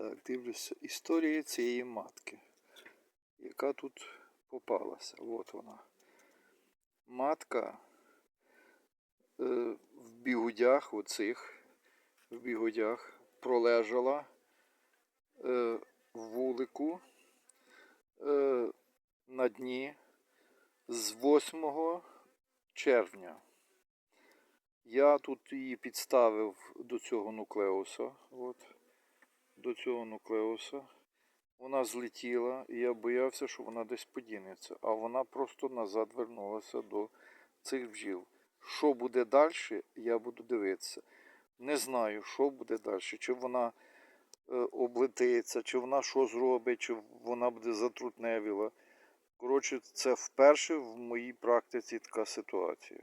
Так, дивлюся, історія цієї матки, яка тут попалася. От вона. Матка е, в бігудях оцих, в бігудях пролежала е, в вулику е, на дні з 8 червня. Я тут її підставив до цього нуклеуса. От, до цього нуклеуса. Вона злетіла, і я боявся, що вона десь подінеться. А вона просто назад вернулася до цих бджіл. Що буде далі, я буду дивитися. Не знаю, що буде далі. Чи вона е, облетиться, чи вона що зробить, чи вона буде затрутневіла. Коротше, це вперше в моїй практиці така ситуація.